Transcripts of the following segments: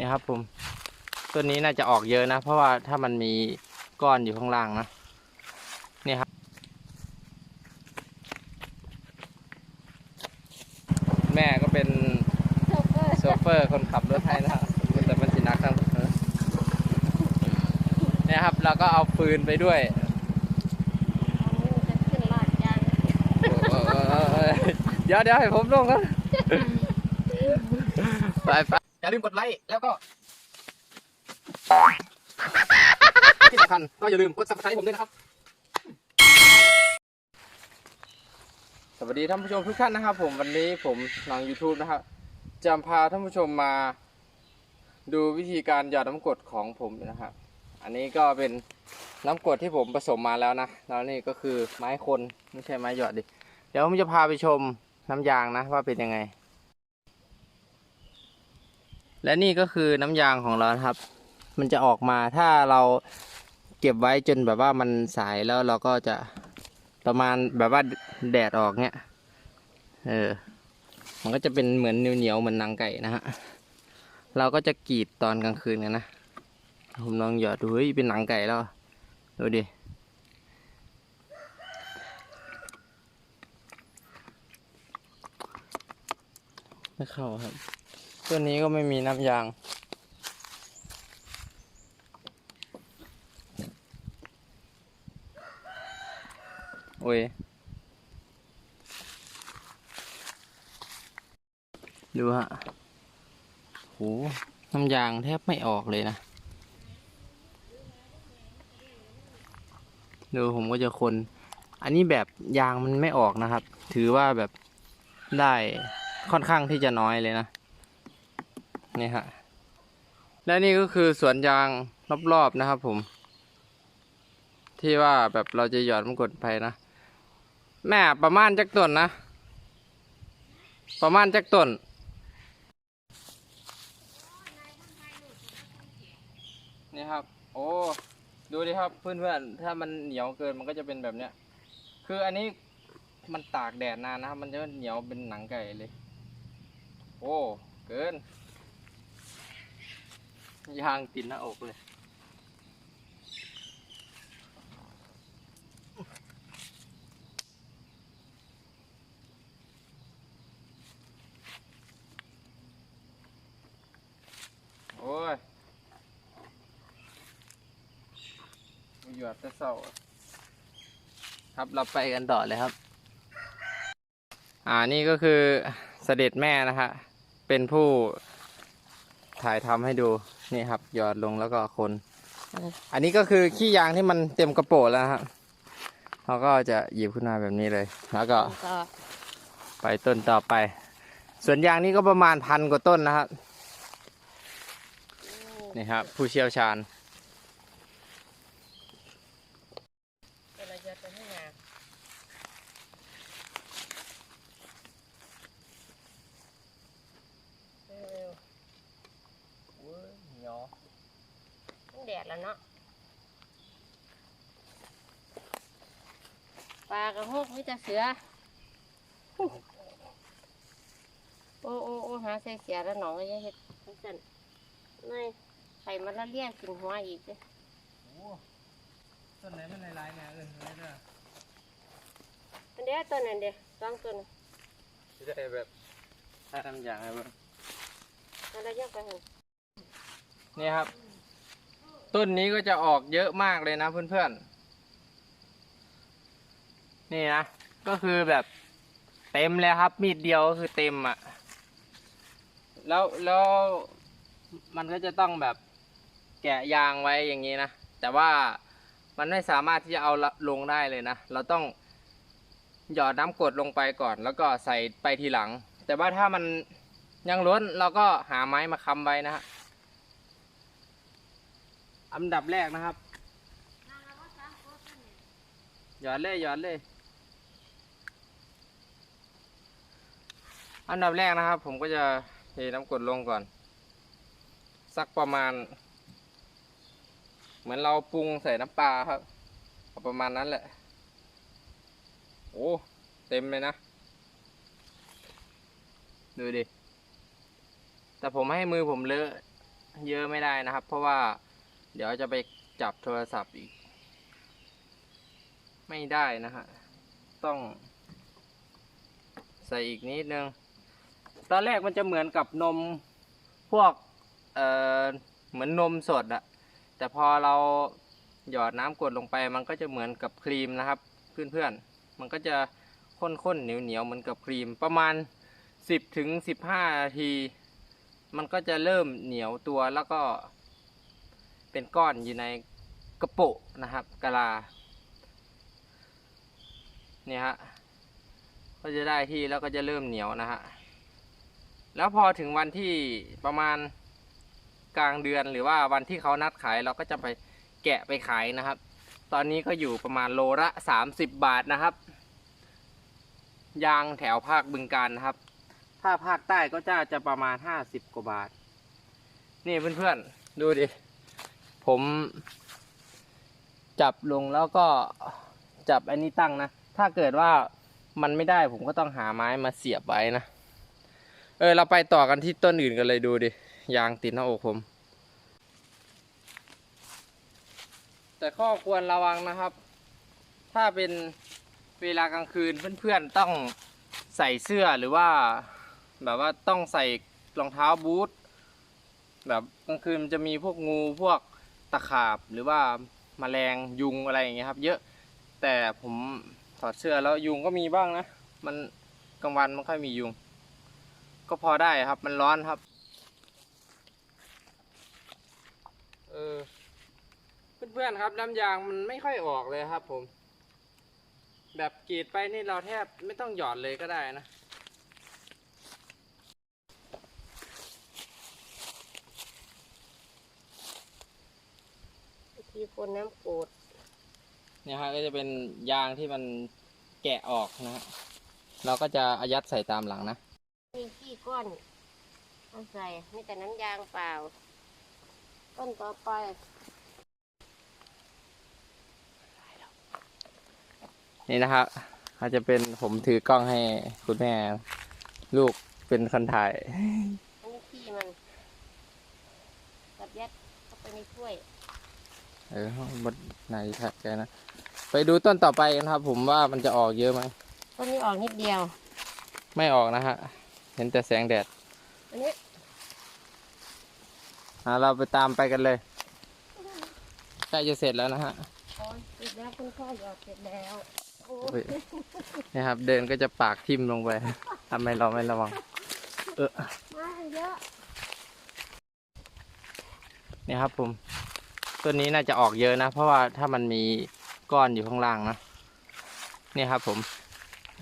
นี่ครับผมต้นนี้น่าจะออกเยอะนะ เพราะว่าถ้ามันมีก้อนอยู่ข้างล่างนะนี่ครับแม่ก็เป็นโชเฟอร์โชเฟอร์คนขับรถให้นะครับแต่มันสินักทั้งเนี่ยครับเราก็เอาปืนไปด้วยเอามือจะขึ้นลาดยางเออเออเออเออเดี๋ยวเดี๋ยวให้ผมลงก่อนไปไปอย่า ลืมกดไลค์แล้วก็ที่สำคัญก็อย่าลืมกด subscribe ผมด้วยนะครับ สวัสดีท่านผู้ชมทุกท่านนะครับ ผมวันนี้ผมหลัง YouTube นะครับจะพาท่านผู้ชมมา ดูวิธีการหยอดน้ำกรดของผมนะครับ อันนี้ก็เป็นน้ำกรดที่ผมผสมมาแล้วนะ แล้วนี่ก็คือไม้คนไม่ใช่ไม้หยอดดิ เดี๋ยวผมจะพาไปชมน้ำยางนะว่าเป็นยังไง และนี่ก็คือน้ำยางของเรานครับ มันจะออกมาถ้าเราเก็บไว้จนแบบว่ามันสายแล้วเราก็จะประมาณแบบว่าแดดออกเนี้ย เออ มันก็จะเป็นเหมือนเหนียวๆเหมือนนังไก่นะฮะ เราก็จะกรีดตอนกลางคืนกันนะ ผมลองหยอดดูเฮ้ยเป็นหนังไก่แล้ว ดูดิ ไม่เข้าครับ ตัวนี้ก็ไม่มีน้ำยางโอ้ยดูฮะโหน้ำยางแทบไม่ออกเลยนะ ดูผมก็จะคน อันนี้แบบยางมันไม่ออกนะครับ ถือว่าแบบได้ค่อนข้างที่จะน้อยเลยนะ นี่ฮะ และนี่ก็คือสวนยางรอบๆนะครับผม ที่ว่าแบบเราจะหยอดมันกดไปนะ แม่ประมาณจักต้นนะ ประมาณจักต้นนี่ครับ โอ้ดูดิครับเพื่อนๆ ถ้ามันเหนียวเกินมันก็จะเป็นแบบเนี้ย คืออันนี้มันตากแดดนานนะครับ มันจะเหนียวเป็นหนังไก่เลย โอ้ เกิน ยางติดหน้าอกเลย โอ้ยหยอดจะเศร้าครับเราไปกันต่อเลยครับ อ่านี่ก็คือเสด็จแม่นะฮะเป็นผู้ ถ่ายทำให้ดูนี่ครับหยอดลงแล้วก็คน อันนี้ก็คือขี้ยางที่มันเต็มกระโปรงแล้วนะครับเราก็จะหยิบขึ้นมาแบบนี้เลย แล้วก็ก็ไปต้นต่อไปส่วนยางนี้ก็ประมาณพันกว่าต้นนะครับนี่ครับ ผู้เชี่ยวชาญ เราจะไปให้งานเร็วๆต้องแดดแล้วเนาะปลากระหกไม่จะเสื อโอ้โอ้โอ้หาใส่เสียแล้วหนองก็ยังเห็ดทั้งสันนี่ไข่มันละเลี้ยงกินหัวอีกเลยต้นไหนมันลายๆเนี่ยเออไม่ได้อันเดียวตัวนั้นเดียวสองตัวนั้นที่ได้แบบถ้าทำอย่างไรบ้างอะไรยังไปหันนี่ครับ ต้นนี้ก็จะออกเยอะมากเลยนะเพื่อนๆ นี่นะ ก็คือแบบเต็มเลยครับ มีดเดียวก็คือเต็มอะ แล้วแล้วมันก็จะต้องแบบแกะยางไว้อย่างนี้นะ แต่ว่ามันไม่สามารถที่จะเอาละลงได้เลยนะ เราต้องหยอดน้ำกรดลงไปก่อน แล้วก็ใส่ไปทีหลัง แต่ว่าถ้ามันยังล้นเราก็หาไม้มาค้ำไว้นะฮะอันดับแรกนะครับ หยอดเลยหยอดเลย อันดับแรกนะครับ ผมก็จะเทน้ำกรดลงก่อน สักประมาณ เหมือนเราปรุงใส่น้ำปลาครับประมาณนั้นแหละ โอ้เต็มเลยนะ ดูดิ แต่ผมให้มือผมเลอะเยอะไม่ได้นะครับ เพราะว่าเดี๋ยวจะไปจับโทรศัพท์อีก ไม่ได้นะฮะ ต้องใส่อีกนิดนึง ตอนแรกมันจะเหมือนกับนมพวกเอ่อเหมือนนมสดอะแต่พอเราหยอดน้ำกรดลงไป มันก็จะเหมือนกับครีมนะครับ เพื่อนๆ มันก็จะข้นๆเหนียวๆเหมือนกับครีมประมาณ 10ถึง15นาที มันก็จะเริ่มเหนียวตัวแล้วก็ เป็นก้อนอยู่ในกระโปะนะครับกะลาเนี่ยฮะก็จะได้ที่แล้วก็จะเริ่มเหนียวนะฮะ แล้วพอถึงวันที่ประมาณกลางเดือนหรือว่าวันที่เขานัดขายเราก็จะไปแกะไปขายนะครับ ตอนนี้ก็อยู่ประมาณโลละ 30 บาทนะครับ ยางแถวภาคบึงการนะครับ ถ้าภาคใต้ก็จะจะประมาณ 50 กว่าบาท นี่เพื่อนๆ ดูดิ ผมจับลงแล้วก็จับอันนี้ตั้งนะ ถ้าเกิดว่ามันไม่ได้ผมก็ต้องหาไม้มาเสียบไว้นะ เออเราไปต่อกันที่ต้นอื่นกันเลยดูดิ ยางติดหน้าอกผม แต่ข้อควรระวังนะครับ ถ้าเป็นเวลากลางคืนเพื่อนๆต้องใส่เสื้อหรือว่า แบบว่าต้องใส่รองเท้าบูทแบบกลางคืนมันจะมีพวกงูพวกตะขาบหรือว่าแมลงยุงอะไรอย่างเงี้ยครับ เยอะแต่ผมถอดเสื้อแล้วยุงก็มีบ้างนะ มันกลางวันมันค่อยมียุง ก็พอได้ครับ มันร้อนครับ เออ เพื่อนๆครับน้ำยางมันไม่ค่อยออกเลยครับ ผม แบบกรีดไปนี่เราแทบไม่ต้องหยอดเลยก็ได้นะวิธีคนน้ำโกรดเนี่ยฮะก็จะเป็นยางที่มันแกะออกนะฮะเราก็จะอายัดใส่ตามหลังนะมีขี้ ก้อนเอาใส่มีแต่น้ำยางเปล่า ต้นต่อไปนี่นะครับอาจจะเป็นผมถือกล้องให้คุณแม่ ลูกเป็นคนถ่ายอันนี้ขี้มันตัดยัดเข้าไปในถ้วย เออบดนายถัดใจนะ ไปดูต้นต่อไปกันครับ ผมว่ามันจะออกเยอะไหมต้นนี้ออกนิดเดียว ไม่ออกนะฮะเห็นแต่แสงแดด อันนี้อะเราไปตามไปกันเลยใกล้จะเสร็จแล้วนะฮะโอ้ยเสร็จแล้วคุณพ่อหยอดเสร็จแล้วโอ้เฮ้ยนี่ครับ เดินก็จะปากทิ่มลงไปทำไมเราไม่ระวัง เออมาเยอะนี่ครับผมตัวนี้น่าจะออกเยอะนะ เพราะว่าถ้ามันมีก้อนอยู่ข้างล่างนะนี่ครับผม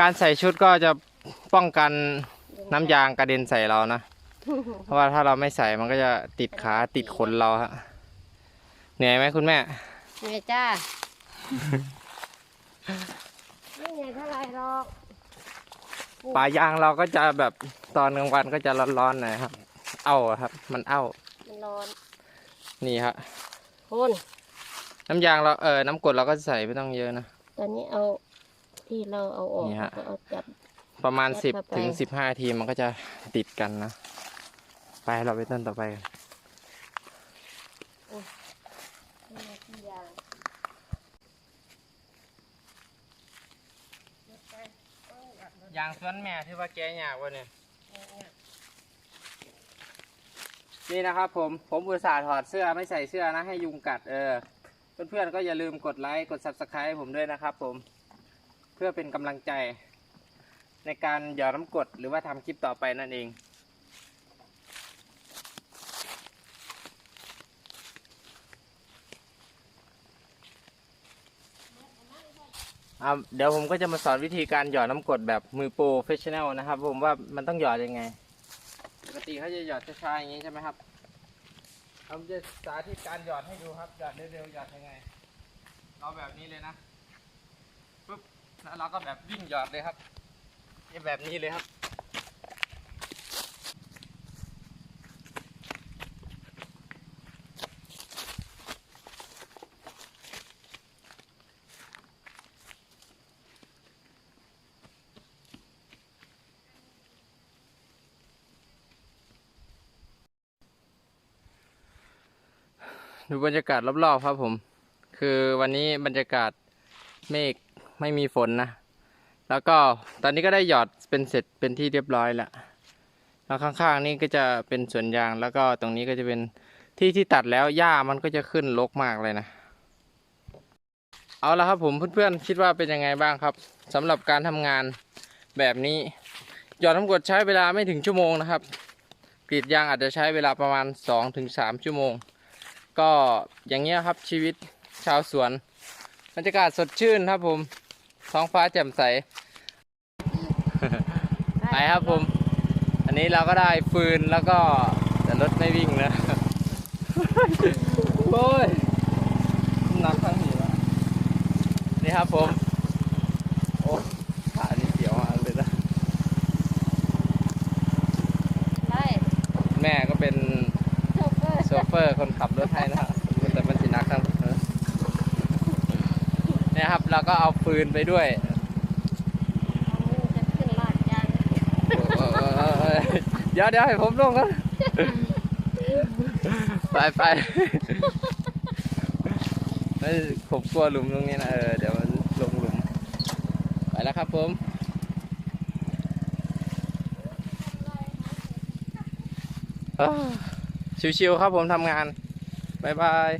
การใส่ชุดก็จะป้องกัน น้ำยางกระเด็นใส่เรานะ เพราะว่าถ้าเราไม่ใส่มันก็จะติดขาติดขนเราฮะเหนื่อยไหมคุณแม่เหนื่อยจ้าไม่เหนื่อยเท่าไหรหรอกป่ายางเราก็จะแบบตอนกลางวันก็จะร้อนๆหน่อยครับ เอ้าอะครับ มันเอ้ามันร้อนนี่ครับคุณน้ำยางเราเออน้ำกรดเราก็ใส่ไม่ต้องเยอะนะตอนนี้เอาที่เราเอาออกนี่ฮะก็เอาจับ ประมาณยัดสิบเข้าไปถึงสิบห้าทีมันก็จะติดกันนะ ไปเราไปต้นต่อไปกันนี่ที่ยางยางสวนแม่ที่ว่าแกยากวะเนี่ยนี่นะครับผมผมอุตส่าห์ถอดเสื้อไม่ใส่เสื้อนะให้ยุงกัดเออ เพื่อนๆก็อย่าลืมกดไลค์กด subscribe ให้ผมด้วยนะครับผม เพื่อเป็นกำลังใจ ในการหยอดน้ำกรดหรือว่าทำคลิปต่อไปนั่นเองอ่าเดี๋ยวผมก็จะมาสอนวิธีการหยอดน้ำกรดแบบมือโปรเฟชชั่นแนลนะครับ ผมว่ามันต้องหยอดยังไง ปกติเขาจะหยอดช้าๆอย่างนี้ใช่ไหมครับผมจะสาธิตการหยอดให้ดูครับหยอดเร็วๆหยอดยังไงเราแบบนี้เลยนะปุ๊บแล้วเราก็แบบวิ่งหยอดเลยครับ แบบนี้เลยครับดูบรรยากาศรอบๆครับผม คือวันนี้บรรยากาศเมฆไม่มีฝนนะ แล้วก็ตอนนี้ก็ได้หยอดเป็นเสร็จเป็นที่เรียบร้อยแล้วแล้วข้างๆนี่ก็จะเป็นสวนยางแล้วก็ตรงนี้ก็จะเป็นที่ที่ตัดแล้วหญ้ามันก็จะขึ้นรกมากเลยนะ เอาละครับผมเพื่อนๆคิดว่าเป็นยังไงบ้างครับสำหรับการทำงานแบบนี้ หยอดน้ำกรดใช้เวลาไม่ถึงชั่วโมงนะครับกรีดยางอาจจะใช้เวลาประมาณ 2-3 ชั่วโมง ก็อย่างเงี้ยครับชีวิตชาวสวนบรรยากาศสดชื่นครับผม ท้องฟ้าแจ่มใส ไปครับผม อันนี้เราก็ได้ฟืนแล้วก็แต่รถไม่วิ่งนะ โอ้ยหนักทั้งหีวะนี่ครับผม โอ้ขานี่เสียวมากเลยนะได้แม่ก็เป็นโชเฟอร์โชเฟอร์คนขับรถให้นะครับแต่มันสินักทั้งเออเนี่ยครับ เราก็เอาฟืนไปด้วยจะขึ้นลาดยางเออเออเออเออเดี๋ยวเดี๋ยวให้ผมลงกันไปไปเฮ้ยผมกลัวหลุมตรงนี้นะเออเดี๋ยวมันลงหลุม ไปแล้วครับผมเอ้อชิวๆครับผมทำงาน บ๊ายบาย